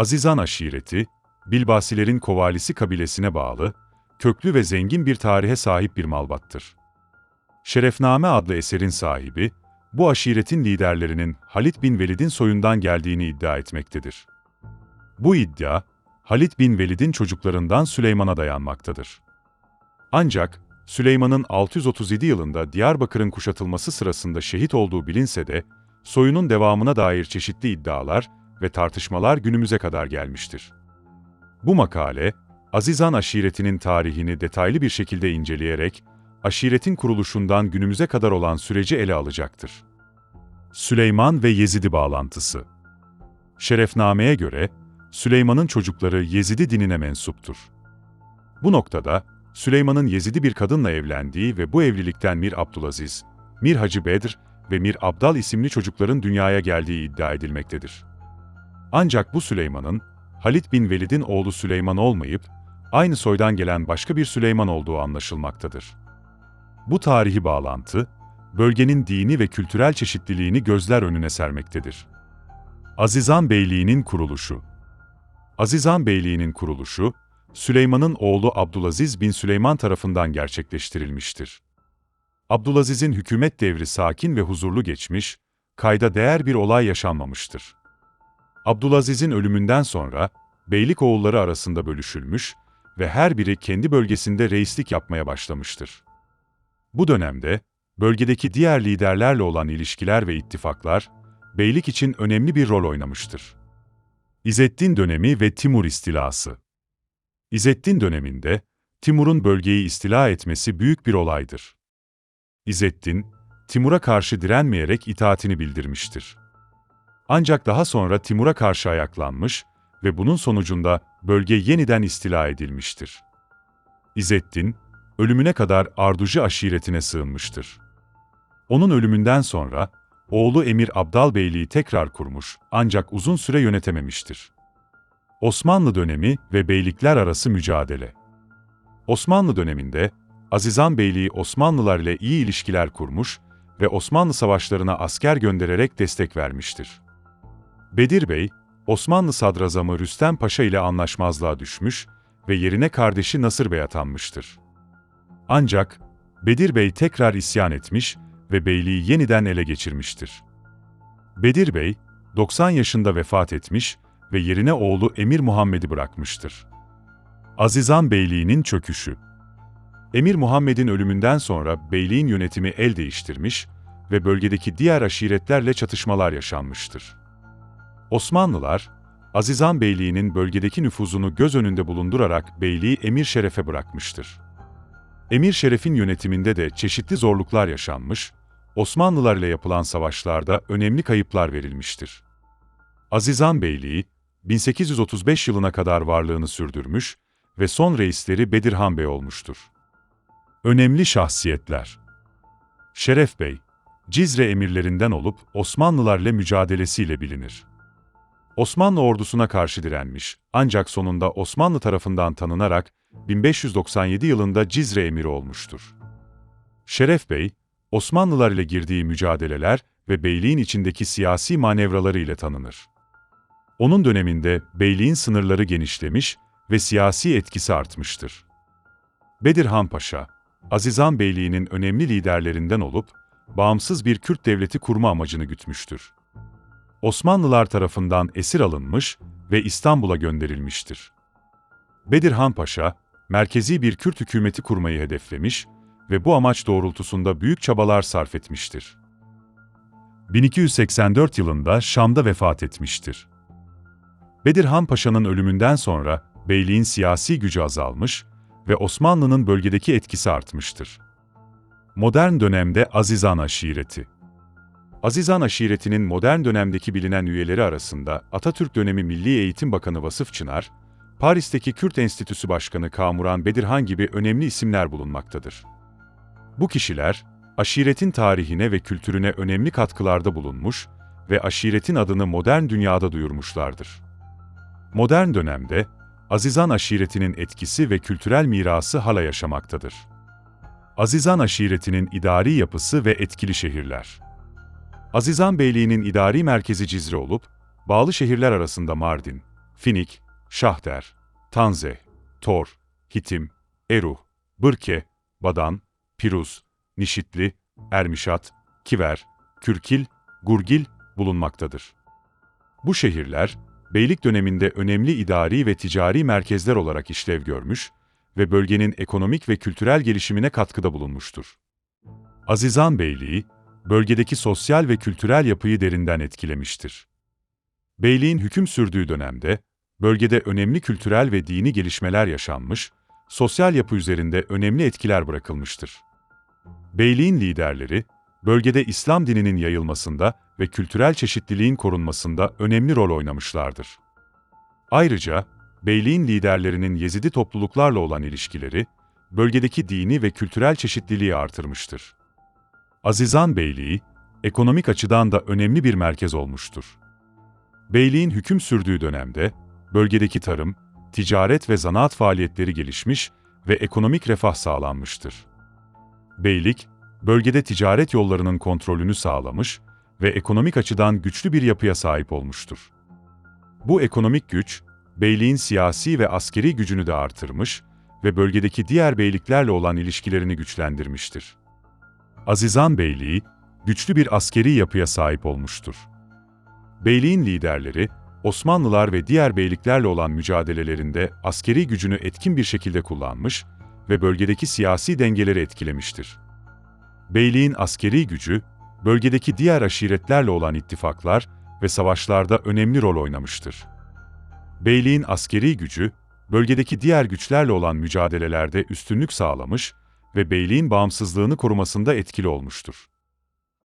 Azizan aşireti, Bilbasilerin Kovalisi kabilesine bağlı, köklü ve zengin bir tarihe sahip bir malbattır. Şerefname adlı eserin sahibi, bu aşiretin liderlerinin Halit bin Velid'in soyundan geldiğini iddia etmektedir. Bu iddia, Halit bin Velid'in çocuklarından Süleyman'a dayanmaktadır. Ancak Süleyman'ın 637 yılında Diyarbakır'ın kuşatılması sırasında şehit olduğu bilinse de, soyunun devamına dair çeşitli iddialar ve tartışmalar günümüze kadar gelmiştir. Bu makale, Azizan aşiretinin tarihini detaylı bir şekilde inceleyerek, aşiretin kuruluşundan günümüze kadar olan süreci ele alacaktır. Süleyman ve Yezidi bağlantısı Şerefname'ye göre, Süleyman'ın çocukları Yezidi dinine mensuptur. Bu noktada, Süleyman'ın Yezidi bir kadınla evlendiği ve bu evlilikten Mir Abdülaziz, Mir Hacı Bedr ve Mir Abdal isimli çocukların dünyaya geldiği iddia edilmektedir. Ancak bu Süleyman'ın, Halit bin Velid'in oğlu Süleyman olmayıp, aynı soydan gelen başka bir Süleyman olduğu anlaşılmaktadır. Bu tarihi bağlantı, bölgenin dini ve kültürel çeşitliliğini gözler önüne sermektedir. Azizan Beyliği'nin kuruluşu Azizan Beyliği'nin kuruluşu, Süleyman'ın oğlu Abdülaziz bin Süleyman tarafından gerçekleştirilmiştir. Abdülaziz'in hükümet devri sakin ve huzurlu geçmiş, kayda değer bir olay yaşanmamıştır. Abdülaziz'in ölümünden sonra, beylik oğulları arasında bölüşülmüş ve her biri kendi bölgesinde reislik yapmaya başlamıştır. Bu dönemde, bölgedeki diğer liderlerle olan ilişkiler ve ittifaklar, beylik için önemli bir rol oynamıştır. İzzettin dönemi ve Timur istilası İzzettin döneminde, Timur'un bölgeyi istila etmesi büyük bir olaydır. İzzettin, Timur'a karşı direnmeyerek itaatini bildirmiştir. Ancak daha sonra Timur'a karşı ayaklanmış ve bunun sonucunda bölge yeniden istila edilmiştir. İzzettin, ölümüne kadar Arducu aşiretine sığınmıştır. Onun ölümünden sonra, oğlu Emir Abdal Beyliği tekrar kurmuş ancak uzun süre yönetememiştir. Osmanlı dönemi ve beylikler arası mücadele Osmanlı döneminde, Azizan Beyliği Osmanlılar ile iyi ilişkiler kurmuş ve Osmanlı savaşlarına asker göndererek destek vermiştir. Bedir Bey, Osmanlı sadrazamı Rüstem Paşa ile anlaşmazlığa düşmüş ve yerine kardeşi Nasır Bey atanmıştır. Ancak Bedir Bey tekrar isyan etmiş ve beyliği yeniden ele geçirmiştir. Bedir Bey, 90 yaşında vefat etmiş ve yerine oğlu Emir Muhammed'i bırakmıştır. Azizan Beyliği'nin çöküşü Emir Muhammed'in ölümünden sonra beyliğin yönetimi el değiştirmiş ve bölgedeki diğer aşiretlerle çatışmalar yaşanmıştır. Osmanlılar, Azizan Beyliği'nin bölgedeki nüfuzunu göz önünde bulundurarak beyliği Emir Şeref'e bırakmıştır. Emir Şeref'in yönetiminde de çeşitli zorluklar yaşanmış, Osmanlılar ile yapılan savaşlarda önemli kayıplar verilmiştir. Azizan Beyliği, 1835 yılına kadar varlığını sürdürmüş ve son reisleri Bedirhan Bey olmuştur. Önemli şahsiyetler Şeref Bey, Cizre emirlerinden olup Osmanlılarla mücadelesiyle bilinir. Osmanlı ordusuna karşı direnmiş ancak sonunda Osmanlı tarafından tanınarak 1597 yılında Cizre emiri olmuştur. Şeref Bey, Osmanlılar ile girdiği mücadeleler ve beyliğin içindeki siyasi manevraları ile tanınır. Onun döneminde beyliğin sınırları genişlemiş ve siyasi etkisi artmıştır. Bedirhan Paşa, Azizan Beyliği'nin önemli liderlerinden olup, bağımsız bir Kürt devleti kurma amacını gütmüştür. Osmanlılar tarafından esir alınmış ve İstanbul'a gönderilmiştir. Bedirhan Paşa, merkezi bir Kürt hükümeti kurmayı hedeflemiş ve bu amaç doğrultusunda büyük çabalar sarf etmiştir. 1284 yılında Şam'da vefat etmiştir. Bedirhan Paşa'nın ölümünden sonra beyliğin siyasi gücü azalmış ve Osmanlı'nın bölgedeki etkisi artmıştır. Modern dönemde Azizan aşireti Azizan aşiretinin modern dönemdeki bilinen üyeleri arasında Atatürk dönemi Milli Eğitim Bakanı Vasıf Çınar, Paris'teki Kürt Enstitüsü Başkanı Kamuran Bedirhan gibi önemli isimler bulunmaktadır. Bu kişiler, aşiretin tarihine ve kültürüne önemli katkılarda bulunmuş ve aşiretin adını modern dünyada duyurmuşlardır. Modern dönemde, Azizan aşiretinin etkisi ve kültürel mirası hala yaşamaktadır. Azizan aşiretinin idari yapısı ve etkili şehirler. Azizan Beyliği'nin idari merkezi Cizre olup, bağlı şehirler arasında Mardin, Finik, Şahder, Tanze, Tor, Hitim, Eruh, Bırke, Badan, Piruz, Nişitli, Ermişat, Kiver, Kürkil, Gurgil bulunmaktadır. Bu şehirler, beylik döneminde önemli idari ve ticari merkezler olarak işlev görmüş ve bölgenin ekonomik ve kültürel gelişimine katkıda bulunmuştur. Azizan Beyliği, bölgedeki sosyal ve kültürel yapıyı derinden etkilemiştir. Beyliğin hüküm sürdüğü dönemde, bölgede önemli kültürel ve dini gelişmeler yaşanmış, sosyal yapı üzerinde önemli etkiler bırakılmıştır. Beyliğin liderleri, bölgede İslam dininin yayılmasında ve kültürel çeşitliliğin korunmasında önemli rol oynamışlardır. Ayrıca, beyliğin liderlerinin Yezidi topluluklarla olan ilişkileri, bölgedeki dini ve kültürel çeşitliliği artırmıştır. Azizan Beyliği, ekonomik açıdan da önemli bir merkez olmuştur. Beyliğin hüküm sürdüğü dönemde, bölgedeki tarım, ticaret ve zanaat faaliyetleri gelişmiş ve ekonomik refah sağlanmıştır. Beylik, bölgede ticaret yollarının kontrolünü sağlamış ve ekonomik açıdan güçlü bir yapıya sahip olmuştur. Bu ekonomik güç, beyliğin siyasi ve askeri gücünü de artırmış ve bölgedeki diğer beyliklerle olan ilişkilerini güçlendirmiştir. Azizan Beyliği, güçlü bir askeri yapıya sahip olmuştur. Beyliğin liderleri, Osmanlılar ve diğer beyliklerle olan mücadelelerinde askeri gücünü etkin bir şekilde kullanmış ve bölgedeki siyasi dengeleri etkilemiştir. Beyliğin askeri gücü, bölgedeki diğer aşiretlerle olan ittifaklar ve savaşlarda önemli rol oynamıştır. Beyliğin askeri gücü, bölgedeki diğer güçlerle olan mücadelelerde üstünlük sağlamış ve beyliğin bağımsızlığını korumasında etkili olmuştur.